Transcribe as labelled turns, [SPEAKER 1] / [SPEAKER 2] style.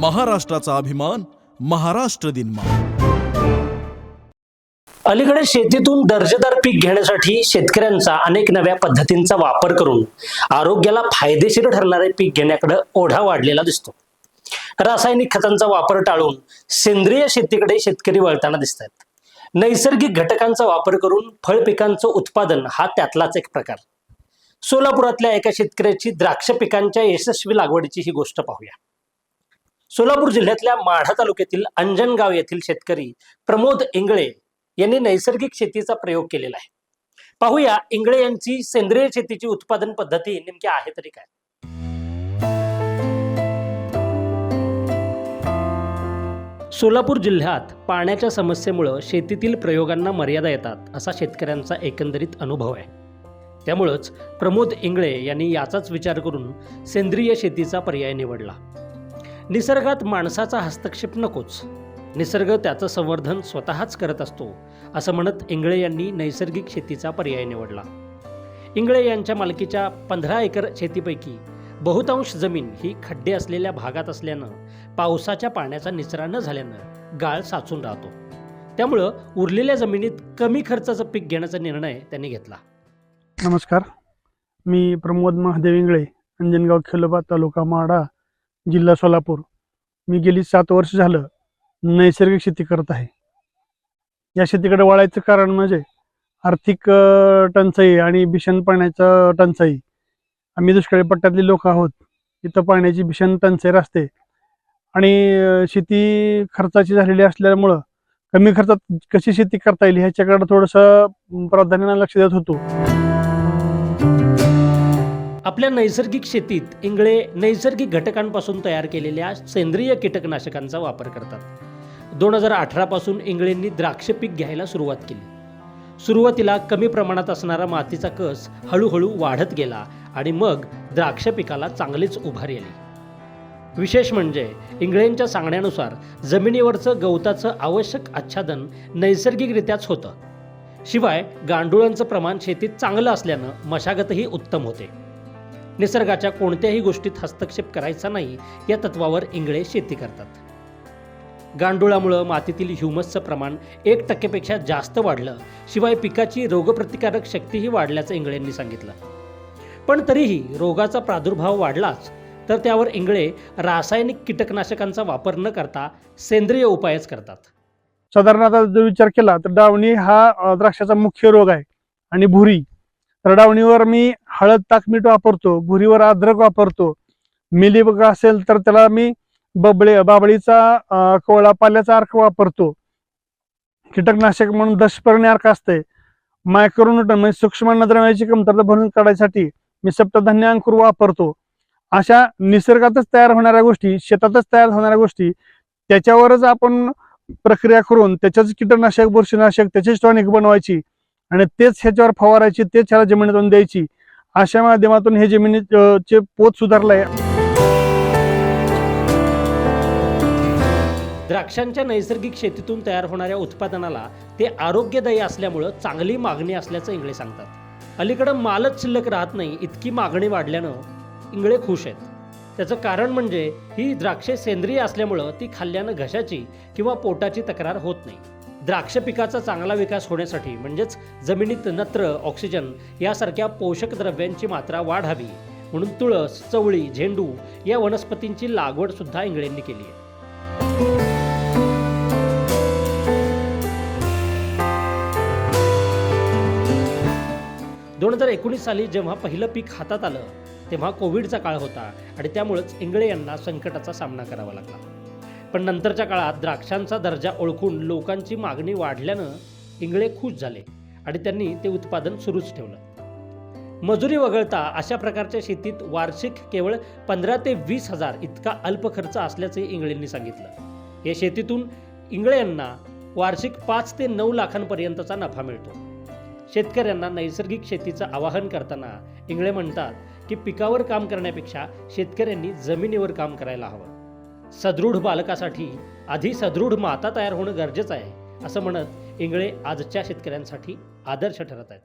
[SPEAKER 1] महाराष्ट्राचा अभिमान महाराष्ट्र दिन
[SPEAKER 2] अलीकडे शेतीतून दर्जेदार पीक घेण्यासाठी शेतकऱ्यांचा अनेक नव्या पद्धतींचा वापर करून आरोग्याला फायदेशीर ठरणारे पीक घेण्याकडे ओढा वाढलेला दिसतो. रासायनिक खतांचा वापर टाळून सेंद्रिय शेतीकडे शेतकरी वळताना दिसत आहेत नैसर्गिक घटकांचा वापर करून फळ पिकांचं उत्पादन हा त्यातलाच एक प्रकार. सोलापुरातल्या एका शेतकऱ्याची द्राक्ष पिकांच्या यशस्वी लागवडीची ही गोष्ट पाहूया. सोलापूर जिल्ह्यातल्या माढा तालुक्यातील अंजनगाव येथील शेतकरी प्रमोद इंगळे यांनी नैसर्गिक शेतीचा प्रयोग केलेला आहे. पाहूया इंगळे यांची सेंद्रिय शेतीची उत्पादन पद्धती नेमकी आहे तरी काय? सोलापूर जिल्ह्यात पाण्याच्या समस्येमुळं शेतीतील प्रयोगांना मर्यादा येतात असा शेतकऱ्यांचा एकंदरीत अनुभव आहे. त्यामुळंच प्रमोद इंगळे यांनी याचाच विचार करून सेंद्रिय शेतीचा पर्याय निवडला. निसर्गात माणसाचा हस्तक्षेप नकोच. निसर्ग त्याचं संवर्धन स्वतःच करत असतो असं म्हणत इंगळे यांनी नैसर्गिक शेतीचा पर्याय निवडला. इंगळे यांच्या मालकीच्या पंधरा एकर शेतीपैकी बहुतांश जमीन ही खड्डे असलेल्या भागात असल्यानं पावसाच्या पाण्याचा निचरा न झाल्यानं गाळ साचून राहतो. त्यामुळं उरलेल्या जमिनीत कमी खर्चाचं पीक घेण्याचा निर्णय त्यांनी घेतला.
[SPEAKER 3] नमस्कार. मी प्रमोद महादेव इंगळे अंजनगाव खिलोबा तालुका माडा जिल्हा सोलापूर. मी गेली सात वर्ष झालं नैसर्गिक शेती करत आहे. या शेतीकडे वळायचं कारण म्हणजे आर्थिक टंचाई आणि भीषण पाण्याचं टंचाई. आम्ही दुष्काळी पट्ट्यातले लोक आहोत. इथं पाण्याची भीषण टंचाई असते आणि शेती खर्चाची झालेली असल्यामुळं कमी खर्चात कशी शेती करता येईल ह्याच्याकडे थोडंसं प्राधान्यानं लक्ष देत होतो.
[SPEAKER 2] आपल्या नैसर्गिक शेतीत इंगळे नैसर्गिक घटकांपासून तयार केलेल्या सेंद्रिय कीटकनाशकांचा वापर करतात. दोन हजार अठरापासून इंगळेंनी द्राक्ष पीक घ्यायला सुरुवात केली. सुरुवातीला कमी प्रमाणात असणारा मातीचा कस हळूहळू वाढत गेला आणि मग द्राक्ष पिकाला चांगलीच उभारी आली विशेष म्हणजे इंगळेंच्या सांगण्यानुसार जमिनीवरचं गवताचं आवश्यक आच्छादन नैसर्गिकरित्याच होतं. शिवाय गांडुळांचं प्रमाण शेतीत चांगलं असल्यानं मशागतही उत्तम होते. निसर्गाच्या कोणत्याही गोष्टीत हस्तक्षेप करायचा नाही या तत्वावर इंगळे शेती करतात. गांडुळामुळं मातीतील ह्युमसचं प्रमाण एक टक्केपेक्षा जास्त वाढलं शिवाय पिकाची रोगप्रतिकारक शक्तीही वाढल्याचं इंगळेंनी सांगितलं. पण तरीही रोगाचा प्रादुर्भाव वाढलाच तर त्यावर इंगळे रासायनिक कीटकनाशकांचा वापर न करता सेंद्रिय उपायच करतात.
[SPEAKER 3] साधारण आता जर विचार केला तर डावणी हा द्राक्षाचा मुख्य रोग आहे आणि भुरी. तर डावणीवर मी हळद ताक मीठ वापरतो भुरीवर अद्रक वापरतो. मिलीबग असेल तर त्याला मी बबळे बाबळीचा कोवळा पाल्याचा अर्क वापरतो. कीटकनाशक म्हणून दशपर्णी अर्क असते. मायक्रोन्यूटन म्हणजे सूक्ष्म अन्नद्रव्याची कमतरता भरून काढायसाठी मी सप्तधान्य अंकुर वापरतो. अशा निसर्गातच तयार होणाऱ्या गोष्टी शेतातच तयार होणाऱ्या गोष्टी त्याच्यावरच आपण प्रक्रिया करून त्याच्याच कीटकनाशक बुरशीनाशक त्याचीच टॉनिक बनवायची आणि तेच ह्याच्यावर फवारायची तेच ह्याला जमिनीतून द्यायची. अशा माध्यमातून हे जमिनीचे चे पोत सुधारलंय.
[SPEAKER 2] द्राक्षांच्या नैसर्गिक शेतीतून तयार होणाऱ्या उत्पादनाला ते आरोग्यदायी असल्यामुळं चांगली मागणी असल्याचं इंगळे सांगतात. अलीकडं मालच शिल्लक राहत नाही इतकी मागणी वाढल्यानं इंगळे खुश आहेत. त्याचं कारण म्हणजे ही द्राक्षे सेंद्रिय असल्यामुळं ती खाल्ल्यानं घशाची किंवा पोटाची तक्रार होत नाही. द्राक्ष पिकाचा चांगला विकास होण्यासाठी म्हणजेच जमिनीत नत्र ऑक्सिजन यासारख्या पोषक द्रव्यांची मात्रा वाढावी. म्हणून तुळस चवळी झेंडू या वनस्पतींची लागवड सुद्धा इंगळेंनी केली आहे. दोन हजार एकोणीस साली जेव्हा पहिलं पीक हातात आलं तेव्हा कोविडचा काळ होता आणि त्यामुळेच इंगळे यांना संकटाचा सामना करावा लागला. पण नंतरच्या काळात द्राक्षांचा दर्जा ओळखून लोकांची मागणी वाढल्यानं इंगळे खुश झाले आणि त्यांनी ते उत्पादन सुरूच ठेवलं. मजुरी वगळता अशा प्रकारच्या शेतीत वार्षिक केवळ पंधरा ते वीस हजार इतका अल्प खर्च असल्याचे इंगळेंनी सांगितलं. या शेतीतून इंगळे यांना वार्षिक पाच ते नऊ लाखांपर्यंतचा नफा मिळतो. शेतकऱ्यांना नैसर्गिक शेतीचं आवाहन करताना इंगळे म्हणतात की पिकावर काम करण्यापेक्षा शेतकऱ्यांनी जमिनीवर काम करायला हवं. सदृढ बालकासाठी आधी सदृढ माता तयार होणं गरजेचं आहे असं म्हणत इंगळे आजच्या शेतकऱ्यांसाठी आदर्श ठरत आहेत.